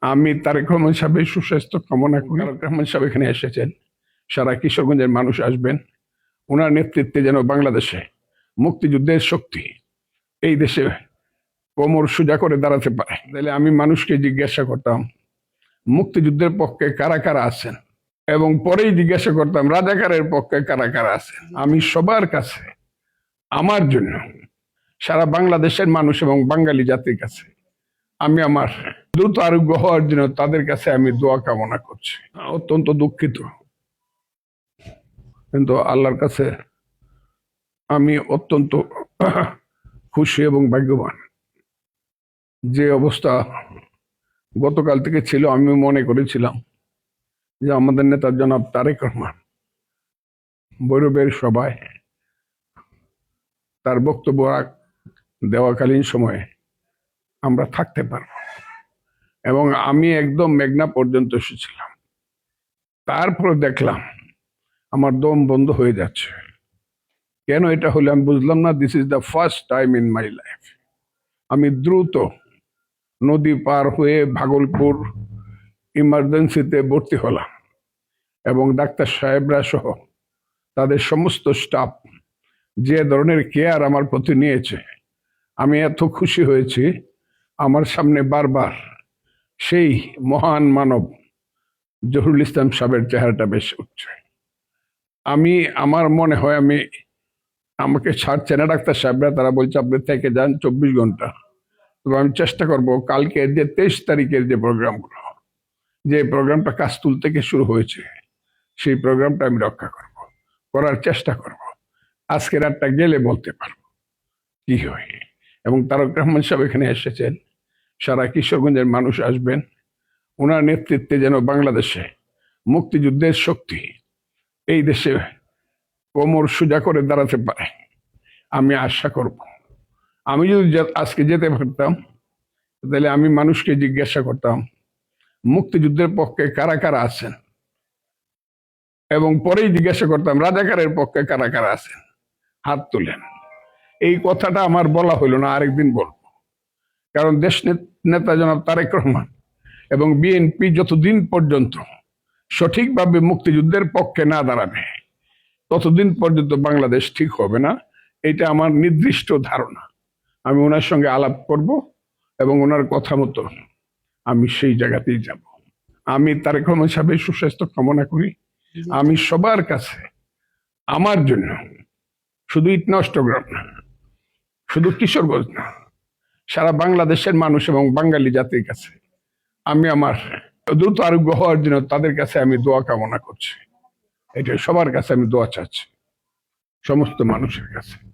আমি তারেক রহমান সাহেবের সুস্বাস্থ্য কামনা করি। তারেক রহমান সাহেব এখানে এসেছেন। সারা কিশোরগঞ্জের মানুষ আসবেন। ওনার নেতৃত্বে যেন বাংলাদেশে মুক্তিযুদ্ধের শক্তি এই দেশে কোমর সোজা করে দাঁড়াতে পারে। তাহলে আমি মানুষকে জিজ্ঞাসা করতাম, মুক্তিযুদ্ধের পক্ষে কারা কারা আছেন? এবং পরেই জিজ্ঞাসা করতাম, রাজাকারের পক্ষে কারা কারা আছেন? আমি সবার কাছে, আমার জন্য, সারা বাংলাদেশের মানুষ এবং বাঙালি জাতির কাছে, আমি আমার দ্রুত আরোগ্য হওয়ার জন্য তাদের কাছে আমি দোয়া কামনা করছি। অত্যন্ত দুঃখিত। কিন্তু আল্লাহর কাছে আমি অত্যন্ত খুশি এবং ভাগ্যবান। যে অবস্থা গতকাল থেকে ছিল আমি মনে করেছিলাম যে আমাদের নেতা জনাব তারেক রহমান, বৈরবের সভায় তার বক্তব্য দেওয়াকালীন সময়ে আমরা থাকতে পারব। এবং আমি একদম মেঘনা পর্যন্ত এসেছিলাম। তারপরে দেখলাম, আমার দম বন্ধ হয়ে যাচ্ছে। কেন এটা হলো আমি বুঝলাম না this is the first time in my life আমি দ্রুত নদী পার হয়ে ভাগলপুর ইমার্জেন্সিতে ভর্তি হলাম এবং ডাক্তার সাহেবরা সহ তাদের সমস্ত স্টাফ যে ধরনের কেয়ার আমার প্রতি নিয়েছে, আমি এত খুশি হয়েছি। আমার সামনে বারবার সেই মহান মানব জহুরুল ইসলাম সাহেবের চেহারাটা বেশ উঠছে আমি, আমার মনে হয় আমি, আমাকে ছাড়ছে না ডাক্তার সাহেবরা, তারা বলছে, আপনি থেকে যান চব্বিশ ঘণ্টা। তবে আমি চেষ্টা করব কালকে যে তেইশ তারিখের যে প্রোগ্রামগুলো, যে প্রোগ্রামটা কাস্তুল থেকে শুরু হয়েছে, সেই প্রোগ্রামটা আমি রক্ষা করব, করার চেষ্টা করব। আজকে রাতটা গেলে বলতে পারব কি হয়? এবং তারক রহমান সাহেব এখানে এসেছেন। সারা কিশোরগঞ্জের মানুষ আসবেন। ওনার নেতৃত্বে যেন বাংলাদেশে মুক্তিযুদ্ধের শক্তি এই দেশে কোমর সোজা করে দাঁড়াতে পারে। আমি আশা করব। আমি যদি আজকে যেতে পারতাম, তাহলে আমি মানুষকে জিজ্ঞাসা করতাম, মুক্তিযুদ্ধের পক্ষে কারা কারা আছেন? এবং পরেই জিজ্ঞাসা করতাম, রাজাকারের পক্ষে কারা কারা আছেন? হাত তোলেন। এই কথাটা আমার বলা হইল না, আরেকদিন বলব। কারণ দেশ নেতা জনাব তারেক রহমান এবং বিএনপি যতদিন পর্যন্ত সঠিকভাবে মুক্তিযুদ্ধের পক্ষে না দাঁড়াবে, ততদিন পর্যন্ত বাংলাদেশ ঠিক হবে না, এটা আমার নির্দিষ্ট ধারণা। আমি ওনার সঙ্গে আলাপ করব এবং ওনার কথা মতো আমি সেই জায়গাতেই যাব। আমি তারেক রহমান সাহেবের সুস্বাস্থ্য কামনা করি। আমি সবার কাছে, আমার জন্য, শুধু ইটনষ্টগ্রাম না, শুধু কিশোরগঞ্জ না সারা বাংলাদেশের মানুষ এবং বাঙালি জাতির কাছে আমি আমার দ্রুত আরোগ্য হওয়ার জন্য তাদের কাছে আমি দোয়া কামনা করছি। এটা সবার কাছে আমি দোয়া চাচ্ছি। সমস্ত মানুষের কাছে।